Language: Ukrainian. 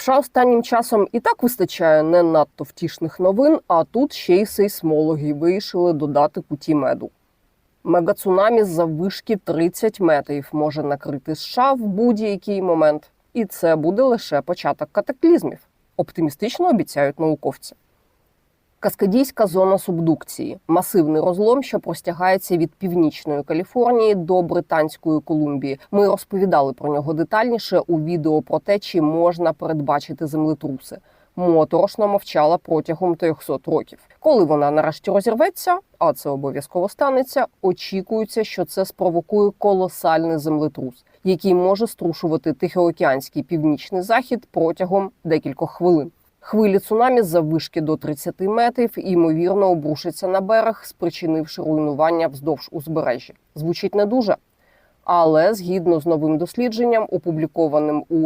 США останнім часом і так вистачає не надто втішних новин, а тут ще й сейсмологи вирішили додати куті меду. Мегацунамі за заввишки 30 метрів може накрити США в будь-який момент, і це буде лише початок катаклізмів. Оптимістично обіцяють науковці. Каскадійська зона субдукції масивний розлом, що простягається від північної Каліфорнії до Британської Колумбії. Ми розповідали про нього детальніше у відео про те, чи можна передбачити землетруси. Моторошно мовчала протягом 300 років. Коли вона нарешті розірветься, а це обов'язково станеться, очікується, що це спровокує колосальний землетрус, який може струшувати Тихоокеанський північний захід протягом декількох хвилин. Хвилі цунамі за заввишки до 30 метрів ймовірно обрушаться на берег, спричинивши руйнування вздовж узбережжя. Звучить не дуже, але згідно з новим дослідженням, опублікованим у